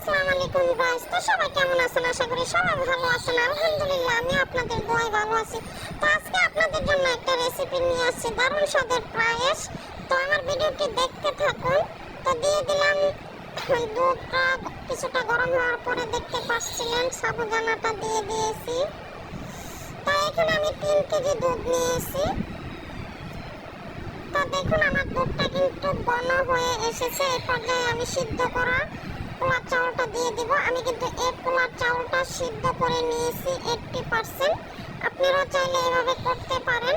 আসসালামু আলাইকুম গাইস তো সবাই কেমন আছেন? আশা করি সবাই ভালো আছেন। আলহামদুলিল্লাহ, আমি আপনাদের দোয়ায় ভালো আছি। তো আজকে আপনাদের জন্য একটা রেসিপি নিয়ে আসছি, দারুণ স্বাদের পায়েস। তো আমার ভিডিওটি দেখতে থাকুন। তো দিয়ে দিলাম দুধটা কিছুটা গরম হওয়ার পরে দেখতে পাচ্ছিলেন, সাবুদানাটা দিয়ে দিয়েছি। তো এখানে আমি তিন কেজি দুধ নিয়েছি। তো দেখুন, আমার দুধটা কিন্তু ঘন হয়ে এসেছে। এই পর্যায়ে আমি সিদ্ধ করা পোলার চাউলটা দিয়ে দিব। আমি কিন্তু এই পোলার চাউলটা সিদ্ধ করে নিয়েছি এইটটি পার্সেন্ট আপনারাও চাইলে এভাবে করতে পারেন।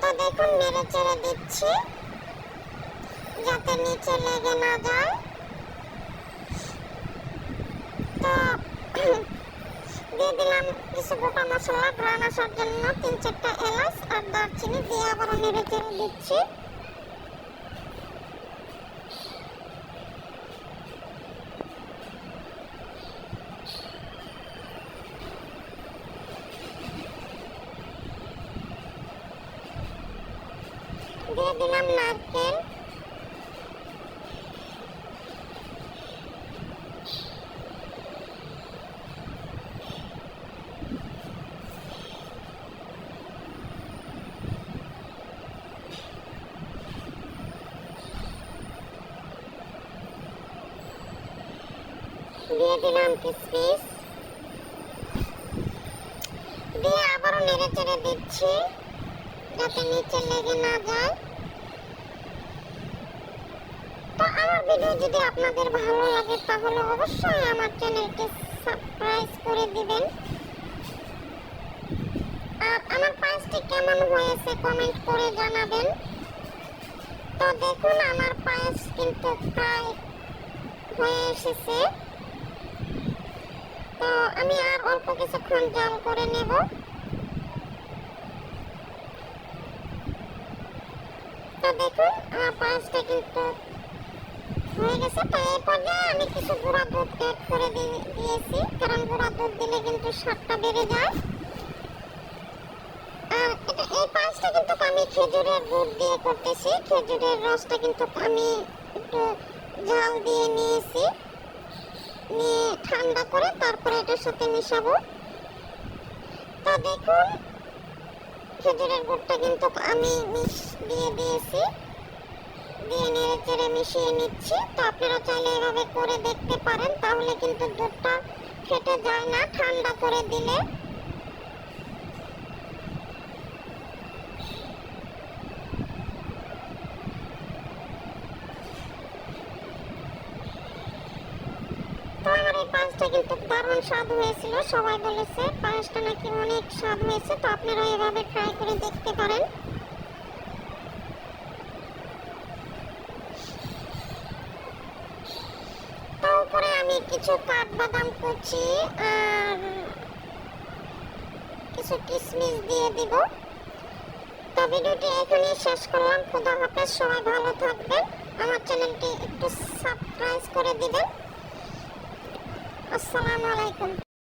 তো দেখুন, নেড়ে চেড়ে দিচ্ছি। যাতে নিচে লেগে না যায়। দিয়ে দিলাম কিছু গোটা মশলা। ঘ্রাণ আসার জন্য তিন চারটা এলাচ আর দারচিনি দিয়ে আবার নেড়ে চেড়ে দিচ্ছি। দিয়ে দিলাম নারকেল। দিয়ে দিলাম কিসমিস। দিয়ে আবারও নেড়ে চেড়ে দিচ্ছি। যাতে নিচে লেগে না যায়? তো আমার ভিডিও যদি আপনাদের ভালো লাগে, তাহলে অবশ্যই আমার চ্যানেলটি সাবস্ক্রাইব করে দিবেন। আর আমার পায়েসটি কেমন হয়েছে কমেন্ট করে জানাবেন। তো দেখুন, আমার পায়েস কিন্তু প্রায় হয়ে এসেছে। তো আমি আর অল্প কিছুক্ষণ জাল করে নেব। তো দেখুন দুধ অ্যাড কিন্তু স্বাদটা বেড়ে যায়। আর পায়েসটা কিন্তু আমি খেজুরের গুড় দিয়ে করতেছি। খেজুরের রসটা কিন্তু আমি একটু দিয়ে নিয়েছি। নিয়ে ঠান্ডা করে তারপরে এটার সাথে মিশাবো। তো দেখুন খেজুরের গুড়টা কিন্তু আমি দিয়ে দিয়েছি। দিয়ে নেড়ে চেড়ে মিশিয়ে নিচ্ছি। তো আপনারা চাইলে এভাবে করে দেখতে পারেন, তাহলে কিন্তু দুধটা ফেটে যায় না। ঠান্ডা করে দিলে তো আমার এই পায়েসটা কিন্তু দারুণ স্বাদ হয়েছিল। সবাই বলেছে পায়েসটা নাকি অনেক স্বাদ হয়েছে, তো আপনারা এভাবে ট্রাই করে দেখতে পারেন। তো উপরে আমি কিছু কাঠবাদাম কুচি আর কিছু কিশমিশ দিয়ে দিব। তো ভিডিওটি এখানেই শেষ করলাম। খুদা হাফেজ, সবাই ভালো থাকবেন। আমার চ্যানেলটি একটু সাবস্ক্রাইব করে দিবেন। আসসালামু আলাইকুম।